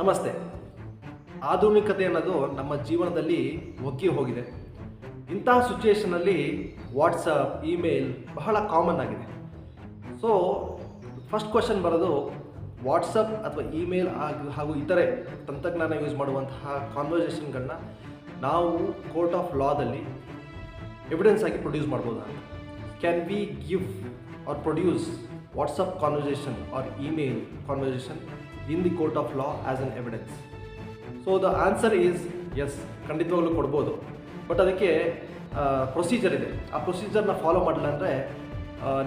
ನಮಸ್ತೆ. ಆಧುನಿಕತೆ ಅನ್ನೋದು ನಮ್ಮ ಜೀವನದಲ್ಲಿ ಒಗ್ಗಿ ಹೋಗಿದೆ. ಇಂತಹ ಸಿಚುಯೇಷನಲ್ಲಿ ವಾಟ್ಸಪ್ ಇಮೇಲ್ ಬಹಳ ಕಾಮನ್ ಆಗಿದೆ. ಸೊ ಫಸ್ಟ್ ಕ್ವಶನ್ ಬರೋದು ವಾಟ್ಸಪ್ ಅಥವಾ ಇಮೇಲ್ ಹಾಗೂ ಇತರೆ ತಂತ್ರಜ್ಞಾನ ಯೂಸ್ ಮಾಡುವಂತಹ ಕಾನ್ವರ್ಸೇಷನ್ಗಳನ್ನ ನಾವು ಕೋರ್ಟ್ ಆಫ್ ಲಾದಲ್ಲಿ ಎವಿಡೆನ್ಸ್ ಆಗಿ ಪ್ರೊಡ್ಯೂಸ್ ಮಾಡ್ಬೋದಾ? Can we give or produce WhatsApp conversation or email conversation in the court of law as an evidence so the answer is yes ಖಂಡಿತವಾಗ್ಲೂ ಕೊಡ್ಬೋದು. ಬಟ್ ಅದಕ್ಕೆ ಪ್ರೊಸೀಜರ್ ಇದೆ. ಆ ಪ್ರೊಸೀಜರ್ನ ಫಾಲೋ ಮಾಡಿಲ್ಲ ಅಂದರೆ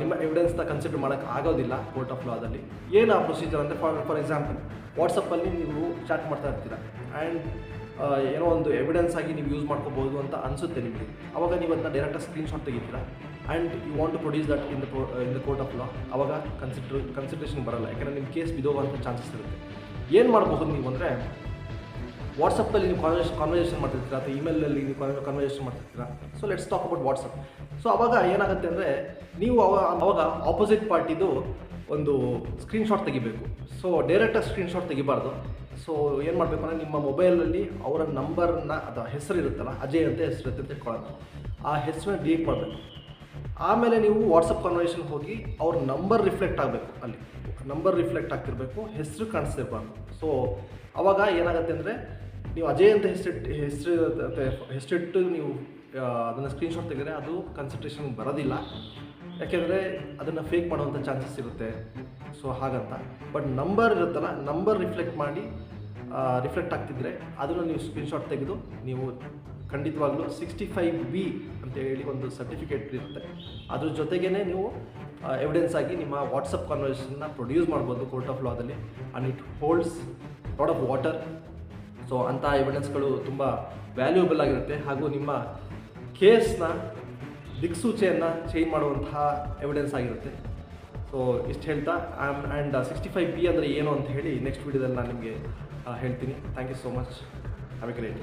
ನಿಮ್ಮ ಎವಿಡೆನ್ಸ್ನ ಕನ್ಸಿಡರ್ ಮಾಡೋಕ್ಕೆ ಆಗೋದಿಲ್ಲ ಕೋರ್ಟ್ ಆಫ್ ಲಾದಲ್ಲಿ ಏನು ಆ ಪ್ರೊಸೀಜರ್ ಅಂದರೆ ಫಾರ್ ಫಾರ್ ಎಕ್ಸಾಂಪಲ್ ವಾಟ್ಸಪ್ಪಲ್ಲಿ ನೀವು ಚಾಟ್ ಮಾಡ್ತಾ ಇರ್ತೀರ. ಆ್ಯಂಡ್ ಏನೋ ಒಂದು ಎವಿಡೆನ್ಸ್ ಆಗಿ ನೀವು ಯೂಸ್ ಮಾಡ್ಕೋಬೋದು ಅಂತ ಅನಿಸುತ್ತೆ ನಿಮಗೆ. ಅವಾಗ ನೀವು ಅದನ್ನ ಡೈರೆಕ್ಟಾಗಿ screenshot ತೆಗಿತೀರಾ? And you want to produce that in the in the court of law ಅವಾಗ ಕನ್ಸಿಡರ್ ಕನ್ಸಿಡ್ರೇಷನ್ ಬರಲ್ಲ. ಯಾಕಂದರೆ ನಿಮ್ಮ ಕೇಸ್ ಬಿದೋಗುವಂಥ ಚಾನ್ಸಸ್ ಇರುತ್ತೆ. ಏನು ಮಾಡಬಹುದು ನೀವು ಅಂದರೆ ವಾಟ್ಸಪ್ಪಲ್ಲಿ ನೀವು ಕಾನ್ವರ್ಸ್ ಕಾನ್ವರ್ಸೇಷನ್ ಮಾಡ್ತಿರ್ತೀರಾ? ಅಥವಾ ಇಮೇಲಲ್ಲಿ ನೀವು conversation ಮಾಡ್ತಿರ್ತೀರಾ? So let's talk about WhatsApp so ಅವಾಗ ಏನಾಗುತ್ತೆ ಅಂದರೆ, ನೀವು ಅವ, ಅವಾಗ ಆಪೋಸಿಟ್ ಪಾರ್ಟಿದು ಒಂದು ಸ್ಕ್ರೀನ್ಶಾಟ್ ತೆಗಿಬೇಕು. ಸೊ ಡೈರೆಕ್ಟಾಗಿ ಸ್ಕ್ರೀನ್ಶಾಟ್ ತೆಗಿಬಾರ್ದು. ಸೊ ಏನು ಮಾಡಬೇಕು ಅಂದರೆ ನಿಮ್ಮ ಮೊಬೈಲಲ್ಲಿ ಅವರ ನಂಬರ್ನ ಅಥವಾ ಹೆಸರು ಇರುತ್ತಲ್ಲ, ಅಜಯ್ ಅಂತ ಹೆಸರು ಇರುತ್ತೆ ಅಂತ ಇಟ್ಕೊಳ್ಳೋಣ ಆ ಹೆಸರನ್ನ ಡಿಲೀಟ್ ಮಾಡಬೇಕು. ಆಮೇಲೆ ನೀವು ವಾಟ್ಸಪ್ ಕನ್ವರ್ಸೇಷನ್ ಹೋಗಿ ಅವ್ರ ನಂಬರ್ ರಿಫ್ಲೆಕ್ಟ್ ಆಗಬೇಕು ಅಲ್ಲಿ. ನಂಬರ್ ರಿಫ್ಲೆಕ್ಟ್ ಆಗ್ತಿರಬೇಕು, ಹೆಸರು ಕಾಣಿಸ್ತಿರ್ಬಾರ್ದು. ಸೊ ಅವಾಗ ಏನಾಗುತ್ತೆ ಅಂದರೆ ನೀವು ಅಜಯ್ ಅಂತ ಹೆಸರಿಟ್ಟು ಹೆಸರು ಹೆಸರಿಟ್ಟು ನೀವು ಅದನ್ನು ಸ್ಕ್ರೀನ್ಶಾಟ್ ತೆಗೆದ್ರೆ ಅದು ಕನ್ಸಂಟ್ರೇಷನ್ ಬರೋದಿಲ್ಲ. ಯಾಕೆಂದರೆ ಅದನ್ನು ಫೇಕ್ ಮಾಡುವಂಥ ಚಾನ್ಸಸ್ ಇರುತ್ತೆ ಸೊ ಹಾಗಂತ. ಬಟ್ ನಂಬರ್ ಇರುತ್ತಲ್ಲ ನಂಬರ್ ರಿಫ್ಲೆಕ್ಟ್ ಮಾಡಿ ರಿಫ್ಲೆಕ್ಟ್ ಆಗ್ತಿದ್ರೆ ಅದನ್ನು ನೀವು ಸ್ಕ್ರೀನ್ಶಾಟ್ ತೆಗೆದು ನೀವು ಖಂಡಿತವಾಗ್ಲೂ ಸಿಕ್ಸ್ಟಿ ಫೈವ್ ಬಿ ಅಂತ ಹೇಳಿ ಒಂದು ಸರ್ಟಿಫಿಕೇಟ್ ಇರುತ್ತೆ. ಅದ್ರ ಜೊತೆಗೇ ನೀವು ಎವಿಡೆನ್ಸ್ ಆಗಿ ನಿಮ್ಮ ವಾಟ್ಸಪ್ ಕಾನ್ವರ್ಸೇಷನ್ನ ಪ್ರೊಡ್ಯೂಸ್ ಮಾಡ್ಬೋದು court of ಲಾದಲ್ಲಿ and it holds lot of water so ಅಂಥ ಎವಿಡೆನ್ಸ್ಗಳು ತುಂಬ ವ್ಯಾಲ್ಯೂಬಲ್ ಆಗಿರುತ್ತೆ. ಹಾಗೂ ನಿಮ್ಮ ಕೇಸ್ನ ದಿಕ್ಸೂಚೆಯನ್ನು ಚೇಂಜ್ ಮಾಡುವಂತಹ ಎವಿಡೆನ್ಸ್ ಆಗಿರುತ್ತೆ. ಸೊ ಇಷ್ಟು ಹೇಳ್ತಾ um and sixty five B ಅಂದರೆ ಏನು ಅಂತ ಹೇಳಿ ನೆಕ್ಸ್ಟ್ ವೀಡಿಯೋದಲ್ಲಿ ನಾನು ನಿಮಗೆ ಹೇಳ್ತೀನಿ. Thank you so much have a great